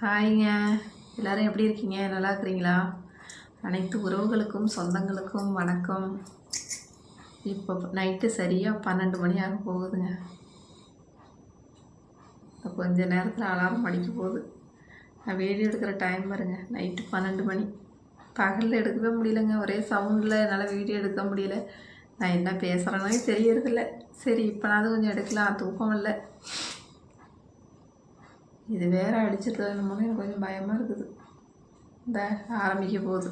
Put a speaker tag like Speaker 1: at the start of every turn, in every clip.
Speaker 1: ஹாய்ங்க. எல்லாரும் எப்படி இருக்கீங்க? நல்லா இருக்கிறீங்களா? அனைத்து உறவுகளுக்கும் சொந்தங்களுக்கும் வணக்கம். இப்போ நைட்டு சரியாக பன்னெண்டு மணி ஆக போகுதுங்க. கொஞ்ச நேரத்தில் அலாரம் அடிக்க போகுது. நான் வீடியோ எடுக்கிற டைம் பாருங்க. நைட்டு பன்னெண்டு மணி. பகலில் எடுக்கவே முடியலங்க. ஒரே சவுண்டில் என்னால் வீடியோ எடுக்க முடியல. நான் என்ன பேசுகிறேன்னே தெரியறதில்ல. சரி இப்போனாவது கொஞ்சம் எடுக்கலாம். தூக்கம் இல்லை. இது வேற அடிச்சிட்டு என்னமோன்னு எனக்கு கொஞ்சம் பயமாக இருக்குது. இந்த ஆரம்பிக்க போகுது.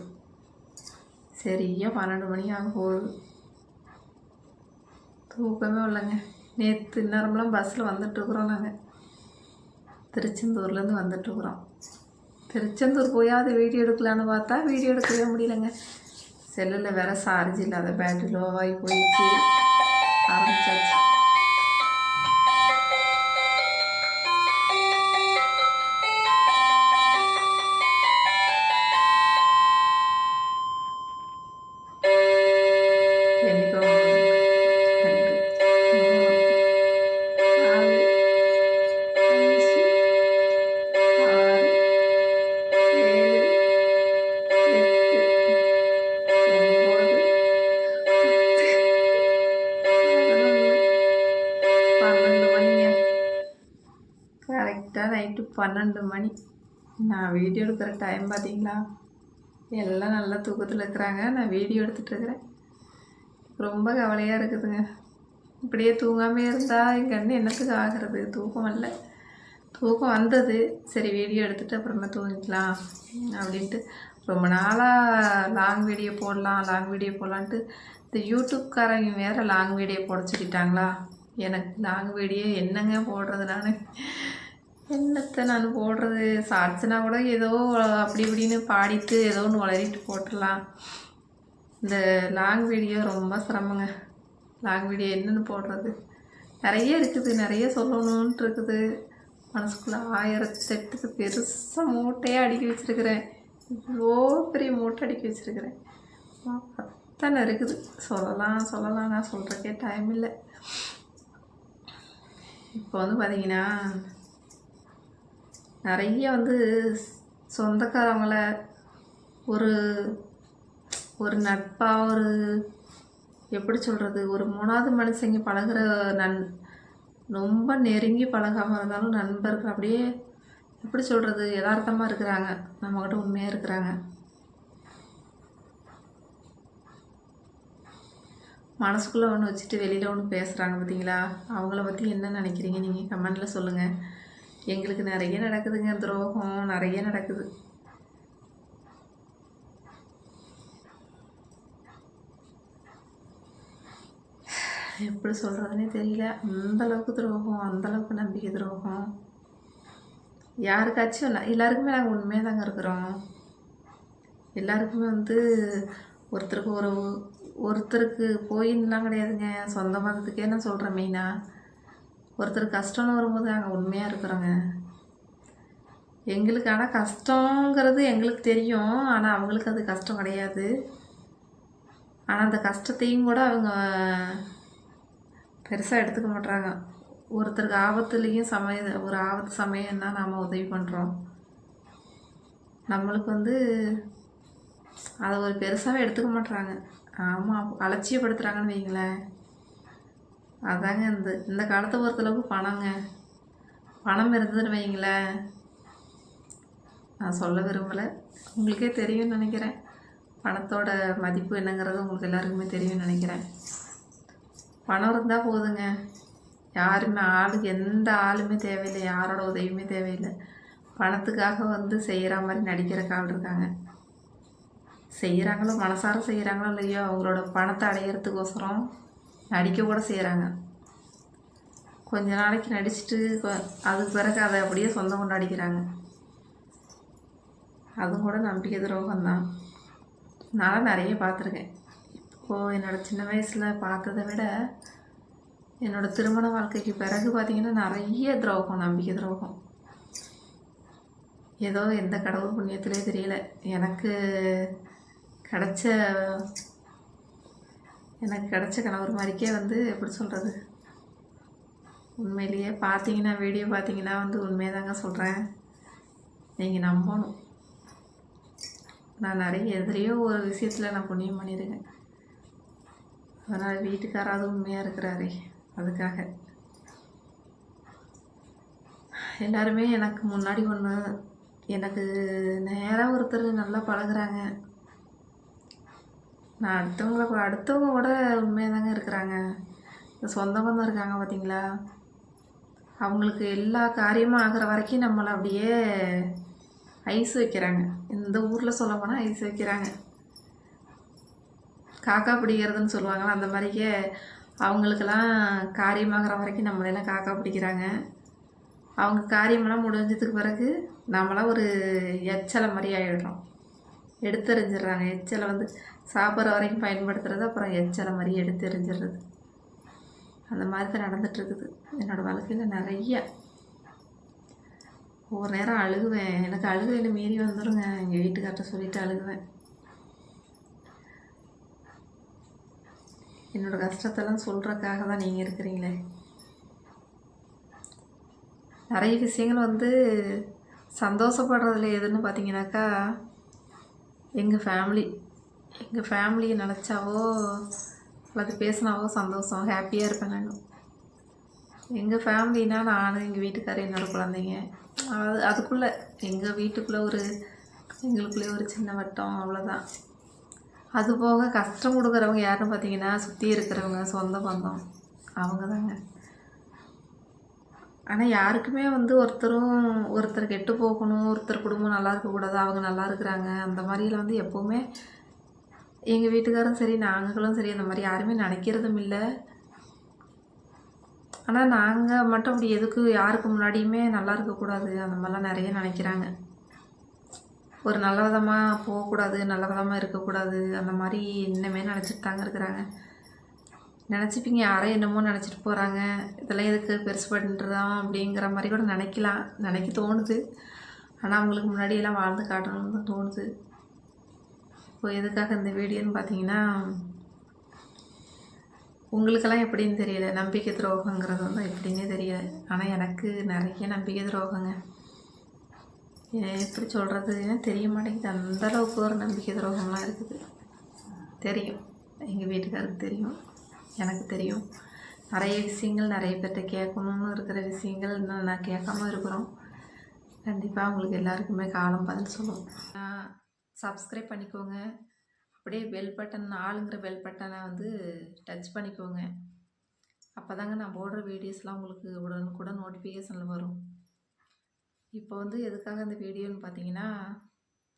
Speaker 1: சரியா பன்னெண்டு மணி ஆக போகுது. தூக்கமே இல்லைங்க. நேற்று இந்நேரம்லாம் பஸ்ஸில் வந்துட்டுருக்குறோம் நாங்கள் திருச்செந்தூர்லேருந்து வந்துட்டுருக்குறோம். திருச்செந்தூர் போயாவது வீடியோ எடுக்கலான்னு பார்த்தா வீடியோ எடுக்கவே முடியலங்க. செல்லில் வேறு சார்ஜ் இல்லாத பேட்டரி லோவாகி போயிடுச்சு. ஆரம்பிச்சாச்சு. நைட்டு பன்னெண்டு மணி. நான் வீடியோ எடுக்கிற டைம் பார்த்தீங்களா எல்லாம் நல்லா தூக்கத்தில் இருக்கிறாங்க. நான் வீடியோ எடுத்துகிட்டு இருக்கிறேன். ரொம்ப கவலையாக இருக்குதுங்க. இப்படியே தூங்காமே இருந்தால் எங்கள் அண்ணன் என்னத்துக்கு ஆகிறது? தூக்கம் இல்லை தூக்கம் வந்தது. சரி வீடியோ எடுத்துகிட்டு அப்புறமா தூங்கிக்கலாம் அப்படின்ட்டு. ரொம்ப நாளாக லாங் வீடியோ போடலாம் லாங் வீடியோ போடலான்ட்டு. இந்த யூடியூப்காரங்க வேறு லாங் வீடியோ போட சொல்லிட்டாங்களா? எனக்கு லாங் வீடியோ என்னங்க போடுறது நான் என்னத்தை நான் போடுறது? ஷார்ட்ஸ்னா கூட ஏதோ அப்படி இப்படின்னு பாடிட்டு ஏதோ ஒன்று வளரிட்டு போட்டுடலாம். இந்த லாங் வீடியோ ரொம்ப சிரமங்க. லாங் வீடியோ என்னென்னு போடுறது? நிறைய இருக்குது நிறைய சொல்லணுன்ட்டு இருக்குது. மனசுக்குள்ளே ஆயிரத்தெட்டுக்கு பெருசாக மூட்டையாக அடுக்கி வச்சுருக்கிறேன். இவ்வளோ பெரிய மூட்டை அடுக்கி வச்சுருக்கிறேன். அத்தனை இருக்குது. சொல்லலாம் சொல்லலாம். நான் சொல்கிறக்கே டைம் இல்லை. இப்போ வந்து பார்த்தீங்கன்னா நிறைய வந்து சொந்தக்காரங்கள ஒரு ஒரு நட்பாக ஒரு எப்படி சொல்கிறது ஒரு மூணாவது மனுஷங்க பழகுற நன் ரொம்ப நெருங்கி பழகாமல் இருந்தாலும் நண்பர்கள் அப்படியே எப்படி சொல்கிறது யதார்த்தமாக இருக்கிறாங்க. நம்மக்கிட்ட உண்மையாக இருக்கிறாங்க. மனசுக்குள்ளே ஒன்று வச்சுட்டு வெளியில் ஒன்று பேசுகிறாங்க பார்த்தீங்களா அவங்கள பற்றி என்ன நினைக்கிறீங்க? நீங்கள் கமெண்டில் சொல்லுங்கள் எங்களுக்கு நிறைய நடக்குதுங்க துரோகம். நிறைய நடக்குது. எப்படி சொல்கிறதுனே தெரியல. அந்தளவுக்கு துரோகம் அந்த அளவுக்கு நம்பிக்கை துரோகம். யாருக்காச்சும் எல்லாருக்குமே நாங்கள் உண்மையாக தாங்க இருக்கிறோம். எல்லாருக்குமே வந்து ஒருத்தருக்கு ஒரு ஒருத்தருக்கு போயின்லாம் கிடையாதுங்க. சொந்த மதத்துக்கே நான் சொல்கிறேன் மெயினாக ஒருத்தர் கஷ்டம்னு வரும்போது நாங்கள் உண்மையாக இருக்கிறோங்க. எங்களுக்கு ஆனால் கஷ்டங்கிறது எங்களுக்கு தெரியும். ஆனால் அவங்களுக்கு அது கஷ்டம் கிடையாது. ஆனால் அந்த கஷ்டத்தையும் கூட அவங்க பெருசாக எடுத்துக்க மாட்றாங்க. ஒருத்தருக்கு ஆபத்துலேயும் சமய ஒரு ஆபத்து சமயம்னா நாம் உதவி பண்ணுறோம் நம்மளுக்கு வந்து அதை ஒரு பெருசாகவே எடுத்துக்க மாட்றாங்க. ஆமாம் அலட்சியப்படுத்துகிறாங்கன்னு வைங்களேன். அதாங்க இந்த இந்த காலத்தை பொறுத்தளவுக்கு பணங்க. பணம் இருந்ததுன்னு வைங்களேன் நான் சொல்ல விரும்பலை. உங்களுக்கே தெரியும்னு நினைக்கிறேன். பணத்தோட மதிப்பு என்னங்கிறது உங்களுக்கு எல்லாருக்குமே தெரியும்னு நினைக்கிறேன். பணம் இருந்தால் போதுங்க. யாருமே ஆளுக்கு எந்த ஆளுமே தேவையில்லை. யாரோட உதவியுமே தேவையில்லை. பணத்துக்காக வந்து செய்கிற மாதிரி நடிக்கிற கால் இருக்காங்க. செய்கிறாங்களோ மனசார செய்கிறாங்களோ இல்லையோ அவங்களோட பணத்தை அடையிறதுக்கோசரம் நடிக்க கூட செய்கிறாங்க கொஞ்ச நாளைக்கு நடிச்சுட்டு அதுக்கு பிறகு அதை அப்படியே சொந்தம் கொண்டாடிக்கிறாங்க அதுவும் கூட நம்பிக்கை துரோகம் தான் நான் நிறைய பார்த்துருக்கேன். இப்போது என்னோட சின்ன வயசில் பார்த்ததை விட என்னோட திருமண வாழ்க்கைக்கு பிறகு பார்த்திங்கன்னா நிறைய துரோகம் நம்பிக்கை துரோகம். ஏதோ எந்த கடவுள் புண்ணியத்திலே தெரியல. எனக்கு கிடச்ச எனக்கு கிடச்ச கணவர் மாதிரிக்கே வந்து எப்படி சொல்கிறது உண்மையிலேயே பார்த்தீங்கன்னா வீடியோ பார்த்தீங்கன்னா வந்து உண்மையை தாங்க சொல்கிறேன் நீங்கள் நம்பணும். நான் நிறைய எதிரையோ ஒரு விஷயத்தில் நான் புண்ணியம் பண்ணியிருக்கேன். அதனால் வீட்டுக்காராவது உண்மையாக இருக்கிறாரே அதுக்காக. எல்லாருமே எனக்கு முன்னாடி ஒன்று எனக்கு நேராக ஒருத்தர் நல்லா பழகுறாங்க. நான் அடுத்தவங்கள கூட அடுத்தவங்க கூட உண்மையாக தாங்க இருக்கிறாங்க சொந்த பந்தம் இருக்காங்க பார்த்தீங்களா அவங்களுக்கு எல்லா காரியமும் ஆகிற வரைக்கும் நம்மளை அப்படியே ஐஸ் வைக்கிறாங்க. இந்த ஊரில் சொல்ல போனால் ஐஸ் வைக்கிறாங்க. காக்கா பிடிக்கிறதுன்னு சொல்லுவாங்களா? அந்த மாதிரிக்கே அவங்களுக்கெல்லாம் காரியமாகிற வரைக்கும் நம்மளெல்லாம் காக்கா பிடிக்கிறாங்க. அவங்க காரியமெல்லாம் முடிஞ்சதுக்கு பிறகு நம்மளாம் ஒரு எச்சலை மாதிரி ஆகிடுறோம் எடுத்தெறிஞ்சிடுறாங்க. எச்சலை வந்து சாப்பிட்ற வரைக்கும் பயன்படுத்துறது அப்புறம் எச்சலை மாதிரி எடுத்தெறிஞ்சிடுறது. அந்த மாதிரி தான் நடந்துகிட்ருக்குது. என்னோடய வாழ்க்கையில் நிறைய. ஒவ்வொரு நேரம் அழுகுவேன். எனக்கு அழுகையில் மீறி வந்துடுங்க எங்கள் வீட்டுக்கார்ட்ட சொல்லிட்டு அழுகுவேன். என்னோட கஷ்டத்தெல்லாம் சொல்கிறக்காக தான் நீங்கள் இருக்கிறீங்களே. நிறைய விஷயங்கள் வந்து சந்தோஷப்படுறதுல எதுன்னு பார்த்தீங்கன்னாக்கா எங்கள் ஃபேமிலி எங்கள் ஃபேமிலியை நினச்சாவோ அல்லது பேசினாவோ சந்தோஷம் ஹாப்பியாக இருப்பேன் நான். எங்கள் ஃபேமிலினா நான் எங்கள் வீட்டுக்காரர் என்னோட குழந்தைங்க. அது அதுக்குள்ளே எங்கள் வீட்டுக்குள்ளே ஒரு எங்களுக்குள்ளே ஒரு சின்ன வட்டம் அவ்வளோதான் அது போக கஷ்டம் கொடுக்குறவங்க யாருன்னு பார்த்தீங்கன்னா சுற்றி இருக்கிறவங்க சொந்த பந்தம். அவங்க தாங்க ஆனால் யாருக்குமே வந்து ஒருத்தரும் ஒருத்தர் கெட்டு போகணும் ஒருத்தர் குடும்பம் நல்லா இருக்கக்கூடாது அவங்க நல்லா இருக்கிறாங்க அந்த மாதிரிலாம் வந்து எப்போவுமே எங்கள் வீட்டுக்காரும் சரி நாங்களும் சரி அந்த மாதிரி யாருமே நினைக்கிறதும் இல்லை. ஆனால் நாங்கள் மட்டும் அப்படி எதுக்கு யாருக்கு முன்னாடியுமே நல்லா இருக்கக்கூடாது அந்த மாதிரிலாம் நிறைய நினைக்கிறாங்க. ஒரு நல்ல விதமாக போகக்கூடாது நல்ல விதமாக இருக்கக்கூடாது அந்த மாதிரி இன்னமே நினச்சிட்டு தாங்க இருக்கிறாங்க. நினச்சிப்பீங்க யாரோ என்னமோ நினச்சிட்டு போகிறாங்க இதெல்லாம் எதுக்கு பெருசு பண்ணுறதான் அப்படிங்கிற மாதிரி கூட நினைக்கலாம். நினைக்க தோணுது. ஆனால் அவங்களுக்கு முன்னாடியெல்லாம் வாழ்ந்து காட்டணும்னு தான் தோணுது. இப்போ எதுக்காக இந்த வீடியோன்னு பார்த்தீங்கன்னா உங்களுக்கெல்லாம் எப்படின்னு தெரியல. நம்பிக்கை துரோகங்கிறது வந்து எப்படின்னே தெரியல. ஆனால் எனக்கு நிறைய நம்பிக்கை துரோகங்க. ஏன் எப்படி சொல்கிறதுன்னு தெரிய மாட்டேங்குது. அந்த அளவுக்கு ஒரு நம்பிக்கை துரோகம்லாம் இருக்குது. தெரியும். எங்கள் வீட்டுக்காருக்கு தெரியும். எனக்கு தெரியும். நிறைய விஷயங்கள் நிறைய பேர்கிட்ட கேட்கணுன்னு இருக்கிற விஷயங்கள் இன்னும் நான் கேட்காம இருக்கிறோம். கண்டிப்பாக உங்களுக்கு எல்லாருக்குமே காலம் பதில் சொல்லும். சப்ஸ்கிரைப் பண்ணிக்கோங்க. அப்படியே பெல் பட்டன் ஆளுங்கிற பெல் பட்டனை வந்து டச் பண்ணிக்கோங்க. அப்போ தாங்க நான் போடுற வீடியோஸ்லாம் உங்களுக்கு உடனுக்குடன் நோட்டிஃபிகேஷனில் வரும். இப்போ வந்து எதுக்காக இந்த வீடியோன்னு பார்த்தீங்கன்னா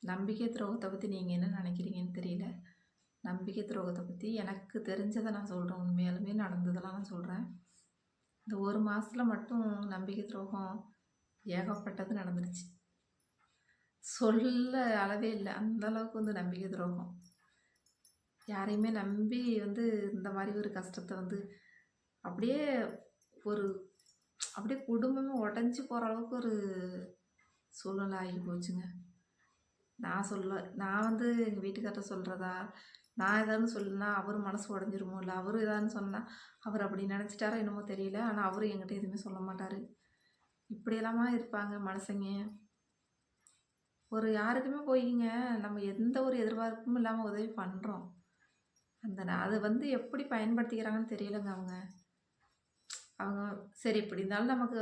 Speaker 1: நம்பிக்கை துரோகத்தை பற்றி நீங்கள் என்ன நினைக்கிறீங்கன்னு தெரியல. நம்பிக்கை துரோகத்தை பற்றி எனக்கு தெரிஞ்சதை நான் சொல்கிறேன் உண்மையாலுமே நடந்ததெல்லாம் நான் சொல்கிறேன் இந்த ஒரு மாதத்தில் மட்டும் நம்பிக்கை துரோகம் ஏகப்பட்டது நடந்துருச்சு. சொல்ல அளவே இல்லை. அந்தளவுக்கு வந்து நம்பிக்கை துரோகம். யாரையுமே நம்பி வந்து இந்த மாதிரி ஒரு கஷ்டத்தை வந்து அப்படியே ஒரு அப்படியே குடும்பமே உடஞ்சி போகிற அளவுக்கு ஒரு சூழ்நிலை ஆகி போச்சுங்க. நான் சொல்ல நான் வந்து எங்கள் வீட்டுக்கார்ட்ட சொல்கிறதா நான் ஏதாவது சொல்லுனா அவர் மனசு உடஞ்சிருமோ இல்லை அவர் ஏதான்னு சொன்னால் அவர் அப்படி நினச்சிட்டாரோ என்னமோ தெரியல. ஆனால் அவரும் என்கிட்ட எதுவுமே சொல்ல மாட்டார். இப்படியெல்லாமா இருப்பாங்க மனுஷங்க? ஒரு யாருக்குமே போய்ங்க. நம்ம எந்த ஒரு எதிர்பார்ப்பும் இல்லாமல் உதவி பண்ணுறோம் அந்த அதை வந்து எப்படி பயன்படுத்திக்கிறாங்கன்னு தெரியலங்க அவங்க. அவங்க சரி இப்படி இருந்தாலும் நமக்கு